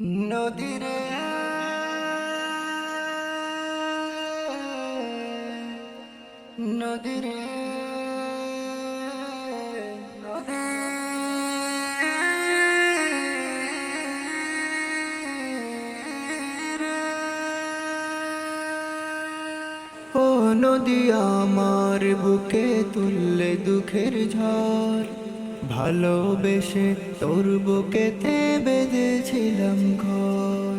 নদীরে নদীরে ও নদী আমার বুকে তুললে দুঃখের ঝড়। ভালোবেসে তোর বুকেতে বেঁধেছিলাম ঘর।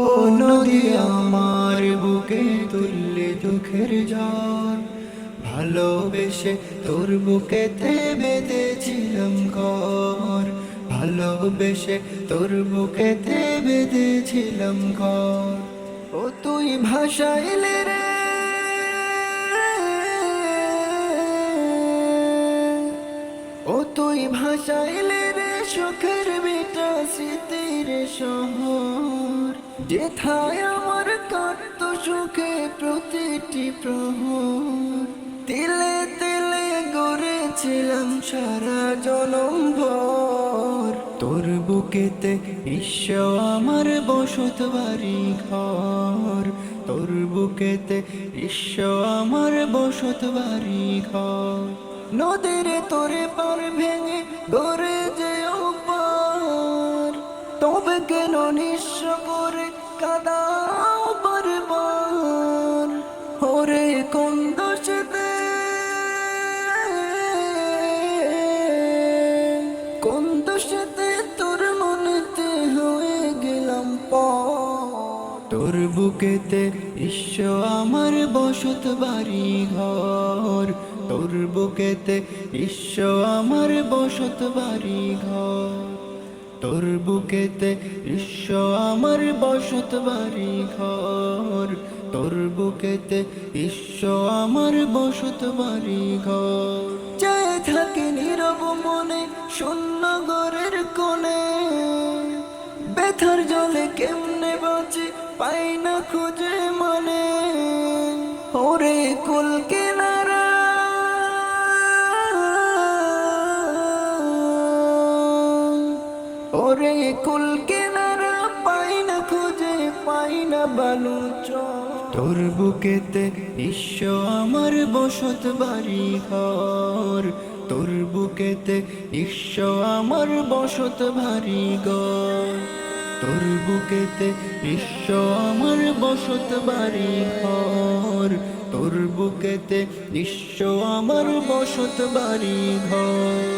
ও নদী আমার বুকে তুললে দুঃখের ঝড়। ভালোবেসে তোর বুকেতে বেঁধেছিলাম ঘর। ভালোবেসে তোর বুকেতে বেঁধেছিলাম ঘর। ও তুই ভাষাইলে রে। তুই ভাষাইলে রে সুখের বেটা স্মৃতির শহর। যেথায় আমার কাটত সুখে প্রতিটি প্রহর। তিলে তিলে গড়েছিলাম সারা জনম ভর। তোর বুকেতে বিশ্ব আমার বসত বাড়ি ঘর। তোর বুকেতে বিশ্ব আমার বসত বাড়ি ঘর। নদীর তোরে পার ভেঙে গড়ে যে অপার তবে কেন নিঃস্ব করে কাদাও বারবার? ওরে কোন দোষেতে কোন দোষেতে তোর বুকেতে বিশ্ব আমার বসত বাড়ি ঘর তোর বুকেতে বিশ্ব আমার বসত বাড়ি ঘর তোর বুকেতে বিশ্ব আমার বসত বাড়ি ঘর তোর বুকেতে বিশ্ব আমার বসত বাড়ি ঘর চায় থাকে নীরব মনে, শূন্য ঘরের কোণে। ব্যথার জলে কেমনে বাঁচে? পাই না খুঁজে মানে ওরে কুল কেনারা। ওরে কুল কেনারা পাই না খুঁজে পাই না বালু তোর বুকেতে বিশ্ব আমার বসত বাড়ি ঘর। তোর বুকেতে বিশ্ব আমার বসত ভারী ঘর। তোর বুকেতে বিশ্ব আমার বসত বাড়ি ঘর। তোর বুকেতে বিশ্ব আমার বসত বাড়ি ঘর।